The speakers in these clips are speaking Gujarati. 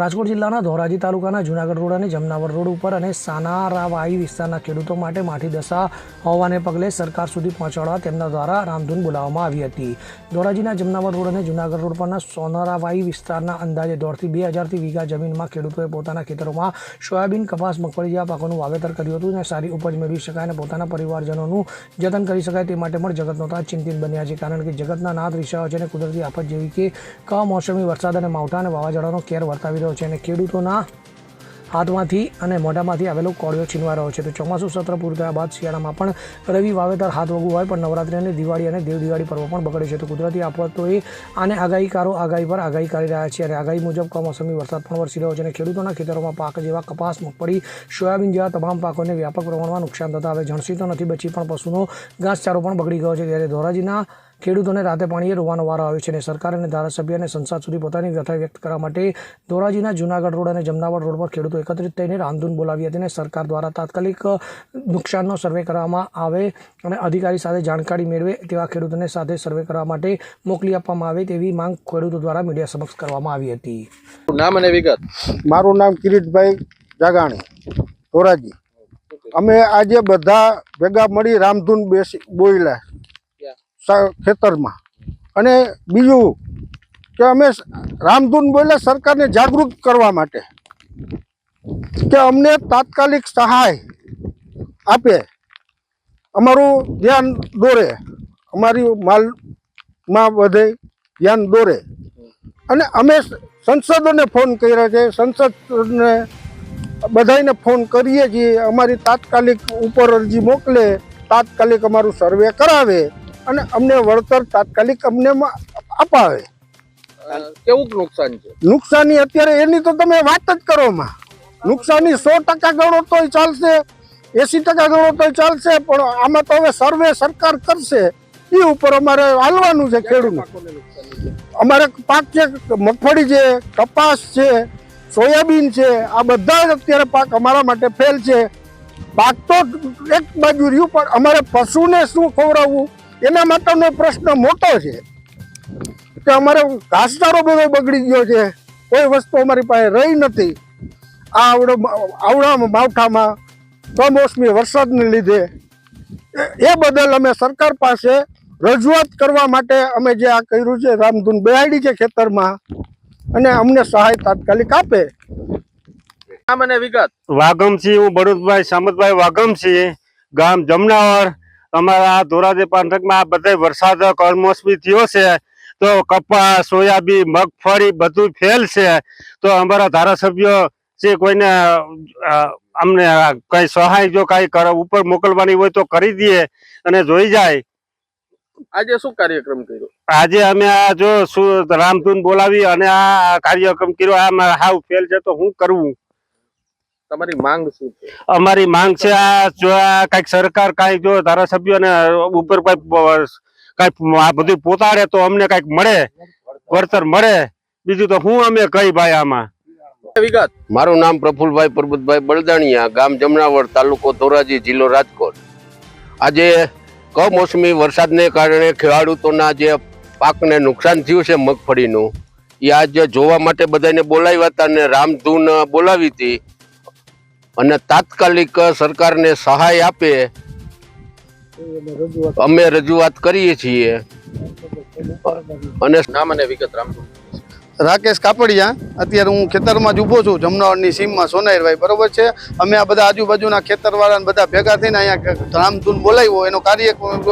રાજકોટ જિલ્લાના ધોરાજી તાલુકાના જુનાગઢ રોડ અને જમનાવર રોડ ઉપર અને સાનારાવાઈ વિસ્તારના ખેડૂતો માટે માઠી દશા હોવાને પગલે સરકાર સુધી પહોંચાડવા તેમના દ્વારા રામધૂન બોલાવવામાં આવી હતી. ધોરાજીના જમનાવર રોડ અને જુનાગઢ રોડ પરના સોનારાવાઈ વિસ્તારના અંદાજે દોઢથી બે હજારથી વીઘા જમીનમાં ખેડૂતોએ પોતાના ખેતરોમાં સોયાબીન, કપાસ, મગફળી જેવા પાકોનું વાવેતર કર્યું હતું અને સારી ઉપજ મેળવી શકાય અને પોતાના પરિવારજનોનું જતન કરી શકાય તે માટે પણ જગતનો તાજ ચિંતિત બન્યા છે. કારણ કે જગતના નાથ વિષયો છે અને કુદરતી આફત જેવી કે કમોસમી વરસાદ અને માવઠા અને વાવાઝોડાનો કેર વર્તાવી રહ્યો છે અને ખેડૂતોના હાથમાંથી અને મોઢામાંથી આવેલો કોળિયો છીનવા રહ્યો છે. તો ચોમાસું સત્ર પૂરું થયા બાદ શિયાળામાં પણ રવિ વાવેતર હાથ વગું હોય, પણ નવરાત્રિ અને દિવાળી અને દેવ દિવાળી પર્વ પણ બગડે છે. તો કુદરતી આફતોએ આને આગાહીકારો આગાહી પર આગાહી કરી રહ્યા છે અને આગાહી મુજબ કમોસમી વરસાદ પણ વરસી રહ્યો છે અને ખેડૂતોના ખેતરોમાં પાક જેવા કપાસ, મગફળી, સોયાબીન જેવા તમામ પાકોને વ્યાપક પ્રમાણમાં નુકસાન થતા હવે જણસી તો નથી બચી, પણ પશુનો ઘાસચારો પણ બગડી ગયો છે. ત્યારે ધોરાજીના ખેડૂતોને રાતે પાણીએ રોવાનો વારો આવ્યો છે અને સરકાર અને ધારાસભ્ય અને સંસદ સુધી પોતાની વ્યથા વ્યક્ત કરવા માટે ધોરાજીના જૂનાગઢ રોડ અને જમનાવડ રોડ પર ખેડૂતો એકત્રિત થઈને રામધૂન બોલાવી હતી અને સરકાર દ્વારા તાત્કાલિક નુકસાનનો સર્વે કરવામાં આવે અને અધિકારી સાથે જાણકારી મેળવે તેવા ખેડૂતોને સાથે સર્વે કરવા માટે મોકલી આપવામાં આવે તેવી માંગ ખેડૂતો દ્વારા મીડિયા સમક્ષ કરવામાં આવી હતી. નામ અને વિગત? મારું નામ કિરીટભાઈ જાગાણી ધોરાજી. અમે આજે બધા ભેગા મળી રામધૂન બેસી બોયલા ખેતરમાં. અને બીજું કે અમે રામધૂન બોલે સરકારને જાગૃત કરવા માટે કે અમને તાત્કાલિક સહાય આપે. અમારું ધ્યાન દોરે. અમારી માલમાં વધે ધ્યાન દોરે. અને અમે સંસદોને ફોન કર્યા છે. સંસદને બધાને ફોન કરીએ છીએ. અમારી તાત્કાલિક ઉપર અરજી મોકલે. તાત્કાલિક અમારું સર્વે કરાવે. અને અમને વળતર તાત્કાલિક અમને અપાવે. કેવું નુકસાન છે? નુકસાની અત્યારે એની તો તમે વાત જ કરો માં. નુકસાની સો ટકા ગણો તોય ચાલશે એસી ટકા ગણો તોય ચાલશે પણ આમાં તો હવે સર્વે સરકાર કરશે. એ ઉપર અમારે હાલવાનું છે ખેડૂત. અમારે પાક છે મગફળી છે કપાસ છે સોયાબીન છે આ બધા જ અત્યારે પાક અમારા માટે ફેલ છે. પાક તો એક બાજુ રહ્યું પણ અમારે પશુને શું ખવડાવવું? એના માટેનો પ્રશ્ન મોટો છે કે અમારે ઘાસચારો બધો બગડી ગયો છે. કોઈ વસ્તુ અમારી પાસે રહી નથી. આ આવડો આવડા માવઠામાં કમોસમી વરસાદને લીધે એ- એ બદલ અમે સરકાર પાસે રજૂઆત કરવા માટે અમે જે આ કર્યું છે રામધૂન બેહાડી છે ખેતરમાં અને અમને સહાય તાત્કાલિક આપે. નામ અને વિગત. વાગમસિંહ હું ભરૂચભાઈ સામતભાઈ વાગમસિંહ ગામ જમનાવર અમારા આ ધોરાજી પંથકમાં આ બધા વરસાદ કમોસમી થયો છે તો કપાસ સોયાબીન મગફળી બધું ફેલ છે તો અમારા ધારાસભ્યો જે કોઈને અમને કઈ સહાય જો કઈ કર ઉપર મોકલવાની હોય તો કરી દઈએ અને જોઈ જાય. આજે શું કાર્યક્રમ કર્યો? આજે અમે આ જો શું રામધૂન બોલાવી અને આ કાર્યક્રમ કર્યો આ હાવ ફેલ છે તો હું કરવું? તમારી માંગ શું છે? અમારી માંગ છે આ જો કંઈક સરકાર કઈ જો ધારાસભ્યોને ઉપર કઈ કઈ આ બધું પોતાડે તો અમને કંઈક મળે વળતર મળે. બીજું તો હું અમે કઈ ભાઈ આમાં? વિગત. મારું નામ પ્રફુલભાઈ પરબતભાઈ બળદાણિયા ગામ જમનાવડ તાલુકો ધોરાજી જિલ્લો રાજકોટ. આજે કમોસમી વરસાદને કારણે ખેડૂતોના જે પાકને નુકસાન થયું છે મગફળીનું એ આજે જોવા માટે બધાને બોલાવ્યા હતા અને રામધૂન બોલાવી હતી. અને તાત્કાલિક સરકારને સહાય આપે અમે રજૂઆત કરીએ છીએ. અને નામ અને વિગત રામ રાકેશ કાપડિયા, અત્યારે હું ખેતરમાં જ ઊભો છું જમનાવડની સીમમાં સોનાઈરભાઈ, બરોબર છે? અમે આ બધા આજુબાજુના ખેતરવાળાને બધા ભેગા થઈને અહીંયા ધામધૂન બોલાવ્યો, એનો કાર્યક્રમ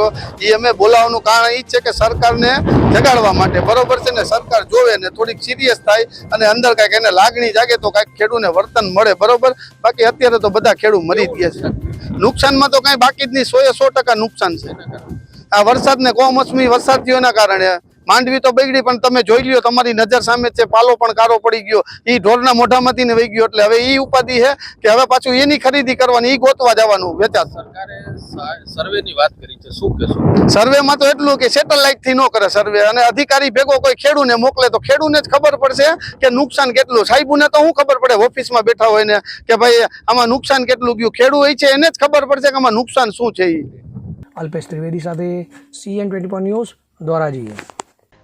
એ અમે બોલાવવાનું કારણ એ જ છે કે સરકારને જગાડવા માટે, બરોબર છે ને? સરકાર જોવે ને થોડીક સિરિયસ થાય અને અંદર કાંઈક એને લાગણી જાગે તો કાંઈક ખેડૂને વર્તન મળે, બરોબર? બાકી અત્યારે તો બધા ખેડૂત મરી ગયા છે. નુકસાનમાં તો કાંઈ બાકી જ નહીં સો એ સો ટકા નુકસાન છે. આ વરસાદને કોમોસમી વરસાદ થયો કારણે માંડવી તો બગડી પણ તમે જોઈ લ્યો તમારી નજર સામે છે પાલો પણ કારો પડી ગયો. એ ઢોરના મોઢામાંથી ને વહી ગયો એટલે હવે એ ઉપાધિ છે કે હવે પાછું એની ખરીદી કરવાની એ ગોતવા જવાનું વેચાણ. સરકારે સર્વે ની વાત કરી છે શું કહેશો? સર્વેમાં તો એટલું કે સેટેલાઇટથી ન કરે સર્વે અને અધિકારી ભેગો કોઈ ખેડૂને મોકલે તો ખેડૂને જ ખબર પડશે કે નુકસાન કેટલું. સાહેબુને તો શું ખબર પડે ઓફિસમાં બેઠા હોય ને કે ભાઈ આમાં નુકસાન કેટલું ગયું? ખેડૂ હોય છે એને જ ખબર પડશે કે આમાં નુકસાન શું છે એ અલ્પેશ ત્રિવેદી સાથે CN twenty four news Dhoraji